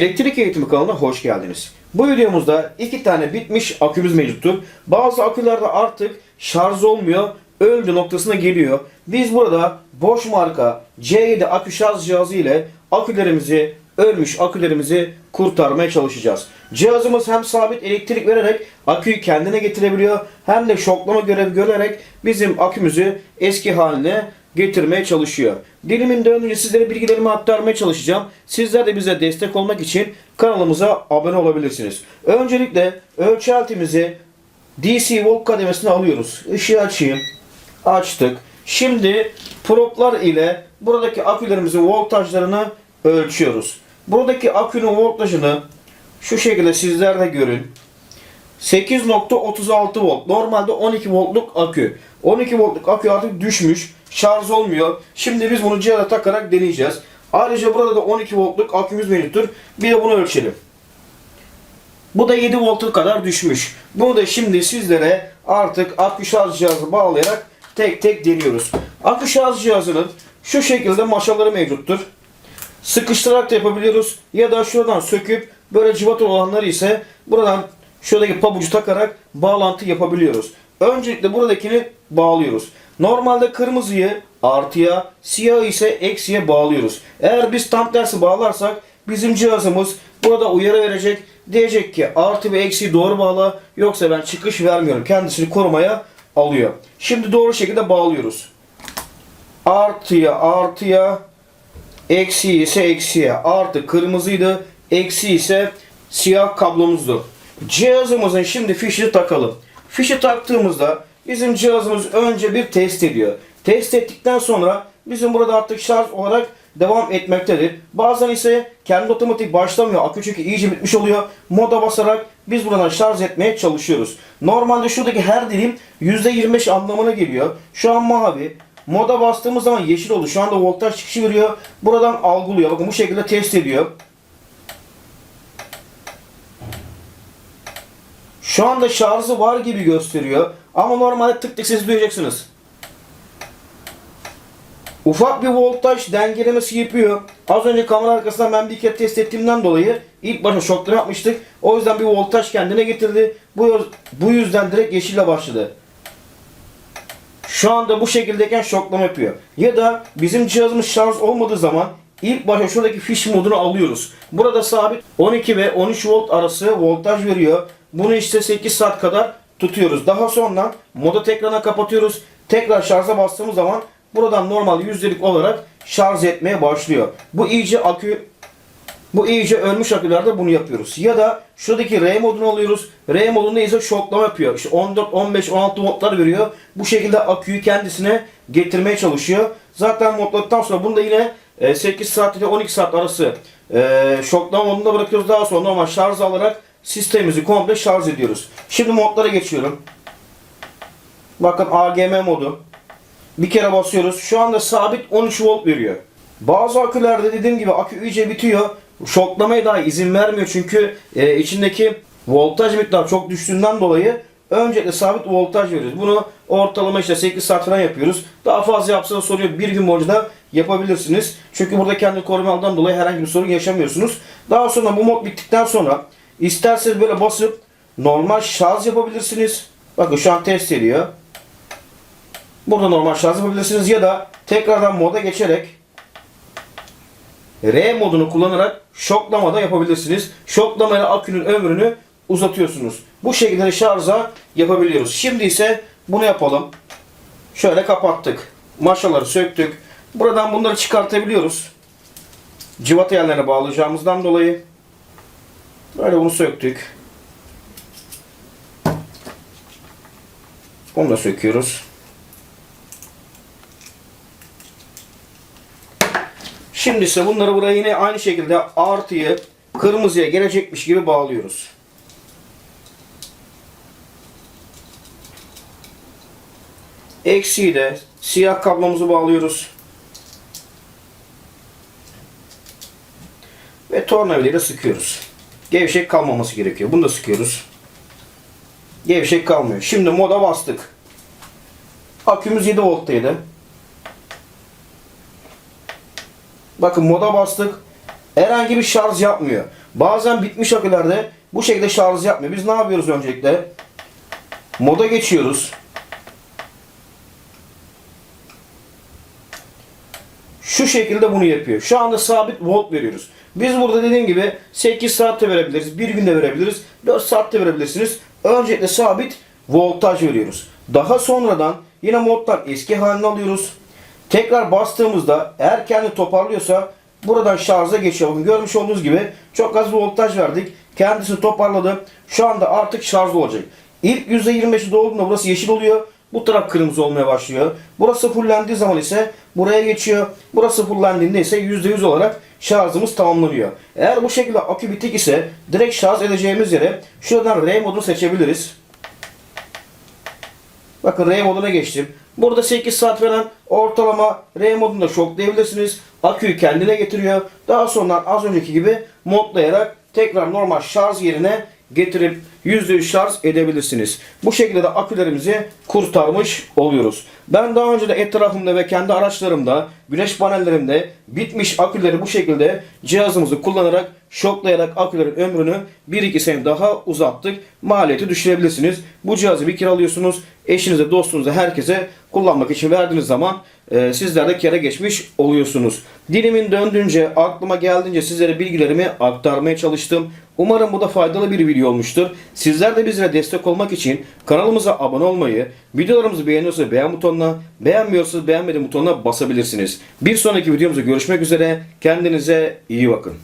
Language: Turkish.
Elektrik eğitimi kanalına hoş geldiniz. Bu videomuzda iki tane bitmiş akümüz mevcuttur. Bazı akülerde artık şarj olmuyor, öldü noktasına geliyor. Biz burada Bosch marka C7 akü şarj cihazı ile akülerimizi, ölmüş akülerimizi kurtarmaya çalışacağız. Cihazımız hem sabit elektrik vererek aküyü kendine getirebiliyor hem de şoklama görevi görerek bizim akümüzü eski haline getirmeye çalışıyor. Dilimin döndüğünce sizlere bilgilerimi aktarmaya çalışacağım. Sizler de bize destek olmak için kanalımıza abone olabilirsiniz. Öncelikle ölçü aletimizi DC volt kademesine alıyoruz. Işığı açayım. Açtık. Şimdi proplar ile buradaki akülerimizin voltajlarını ölçüyoruz. Buradaki akünün voltajını şu şekilde sizler de görün. 8.36 volt. Normalde 12 voltluk akü. 12 voltluk akü artık düşmüş. Şarj olmuyor. Şimdi biz bunu cihaza takarak deneyeceğiz. Ayrıca burada da 12 voltluk akümüz mevcuttur. Bir de bunu ölçelim. Bu da 7 volta kadar düşmüş. Bunu da şimdi sizlere artık akü şarj cihazı bağlayarak tek tek deniyoruz. Akü şarj cihazının şu şekilde maşaları mevcuttur. Sıkıştırarak da yapabiliyoruz. Ya da şuradan söküp böyle cıvata olanları ise buradan şuradaki pabucu takarak bağlantı yapabiliyoruz. Öncelikle buradakini bağlıyoruz. Normalde kırmızıyı artıya, siyahı ise eksiye bağlıyoruz. Eğer biz tam tersi bağlarsak bizim cihazımız burada uyarı verecek. Diyecek ki artı ve eksiyi doğru bağla yoksa ben çıkış vermiyorum. Kendisini korumaya alıyor. Şimdi doğru şekilde bağlıyoruz. Artıya artıya eksi ise eksiye artı kırmızıydı eksi ise siyah kablomuzdu. Cihazımızın şimdi fişini takalım. Fişi taktığımızda bizim cihazımız önce bir test ediyor. Test ettikten sonra bizim burada artık şarj olarak devam etmektedir. Bazen ise kendi otomatik başlamıyor. Akü çünkü iyice bitmiş oluyor. Moda basarak biz buradan şarj etmeye çalışıyoruz. Normalde şuradaki her dilim %25 anlamına geliyor. Şu an mavi. Moda bastığımız zaman yeşil oldu. Şu anda voltaj çıkışı veriyor. Buradan algılıyor. Bakın bu şekilde test ediyor. Şu anda şarjı var gibi gösteriyor. Ama normalde tık tık sesi duyacaksınız. Ufak bir voltaj dengelemesi yapıyor. Az önce kamera arkasından ben bir kere test ettiğimden dolayı ilk başta şoklama yapmıştık. O yüzden bir voltaj kendine getirdi. Bu, bu yüzden direkt yeşille başladı. Şu anda bu şekildeyken şoklama yapıyor. Ya da bizim cihazımız şarj olmadığı zaman ilk başta şuradaki fiş modunu alıyoruz. Burada sabit 12 ve 13 volt arası voltaj veriyor. Bunu işte 8 saat kadar tutuyoruz. Daha sonra moda tekrarına kapatıyoruz. Tekrar şarja bastığımız zaman buradan normal yüzdelik olarak şarj etmeye başlıyor. Bu iyice akü bu iyice ölmüş akülerde bunu yapıyoruz. Ya da şuradaki R modunu alıyoruz. R modunda ise şoklama yapıyor. İşte 14, 15, 16 voltlar veriyor. Bu şekilde aküyü kendisine getirmeye çalışıyor. Zaten modladıktan sonra bunu da yine e, 8 saat ile 12 saat arası e, şoklama modunda bırakıyoruz. Daha sonra normal şarj alarak sistemimizi komple şarj ediyoruz. Şimdi modlara geçiyorum. Bakın AGM modu. Bir kere basıyoruz. Şu anda sabit 13 volt veriyor. Bazı akülerde dediğim gibi akü iyice bitiyor. Şoklamaya daha izin vermiyor çünkü e, içindeki voltaj miktarı çok düştüğünden dolayı öncelikle sabit voltaj veriyoruz. Bunu ortalama işte 8 saat falan yapıyoruz. Daha fazla yapsanız soruyor bir gün boyunca da yapabilirsiniz. Çünkü burada kendi korumadan dolayı herhangi bir sorun yaşamıyorsunuz. Daha sonra bu mod bittikten sonra isterseniz böyle basıp normal şarj yapabilirsiniz. Bakın şu an test ediyor. Burada normal şarj yapabilirsiniz ya da tekrardan moda geçerek R modunu kullanarak şoklama da yapabilirsiniz. Şoklamayla akünün ömrünü uzatıyorsunuz. Bu şekilde şarja yapabiliyoruz. Şimdi ise bunu yapalım. Şöyle kapattık. Maşaları söktük. Buradan bunları çıkartabiliyoruz. Cıvata yerlerine bağlayacağımızdan dolayı. Böyle bunu söktük. Bunu da söküyoruz. Şimdi ise bunları buraya yine aynı şekilde artıyı kırmızıya gelecekmiş gibi bağlıyoruz. Eksiği de siyah kablomuzu bağlıyoruz. Ve tornavidayla sıkıyoruz. Gevşek kalmaması gerekiyor. Bunu da sıkıyoruz. Gevşek kalmıyor. Şimdi moda bastık. Akümüz 7 volttaydı. Bakın moda bastık. herhangi bir şarj yapmıyor. Bazen bitmiş akülerde bu şekilde şarj yapmıyor. Biz ne yapıyoruz öncelikle? Moda geçiyoruz. Şu şekilde bunu yapıyor. Şu anda sabit volt veriyoruz. Biz burada dediğim gibi 8 saatte verebiliriz, 1 günde verebiliriz, 4 saatte verebilirsiniz. Öncelikle sabit voltaj veriyoruz. Daha sonradan yine moddan eski halini alıyoruz. Tekrar bastığımızda eğer kendi toparlıyorsa buradan şarja geçiyor. Görmüş olduğunuz gibi çok az voltaj verdik. Kendisi toparladı. Şu anda artık şarjlı olacak. İlk %25'i dolduğunda burası yeşil oluyor. Bu taraf kırmızı olmaya başlıyor. Burası fullendiği zaman ise buraya geçiyor. Burası fullendiğinde ise %100 olarak şarjımız tamamlanıyor. Eğer bu şekilde akü bitik ise direkt şarj edeceğimiz yere şuradan R modunu seçebiliriz. Bakın R moduna geçtim. Burada 8 saat veren ortalama R modunda şoklayabilirsiniz. Aküyü kendine getiriyor. Daha sonra az önceki gibi modlayarak tekrar normal şarj yerine getirip %100 şarj edebilirsiniz. Bu şekilde de akülerimizi kurtarmış oluyoruz. Ben daha önce de etrafımda ve kendi araçlarımda, güneş panellerimde bitmiş aküleri bu şekilde cihazımızı kullanarak şoklayarak akülerin ömrünü 1-2 sene daha uzattık. Maliyeti düşürebilirsiniz. Bu cihazı bir kiralıyorsunuz. Eşinize, dostunuza, herkese kullanmak için verdiğiniz zaman e, sizler de kere geçmiş oluyorsunuz. Dilimin döndüğünce, aklıma geldiğince sizlere bilgilerimi aktarmaya çalıştım. Umarım bu da faydalı bir video olmuştur. Sizler de bizlere destek olmak için kanalımıza abone olmayı, videolarımızı beğeniyorsanız beğen butonuna, beğenmiyorsanız beğenmedim butonuna basabilirsiniz. Bir sonraki videomuzda görüşmek üzere. Kendinize iyi bakın.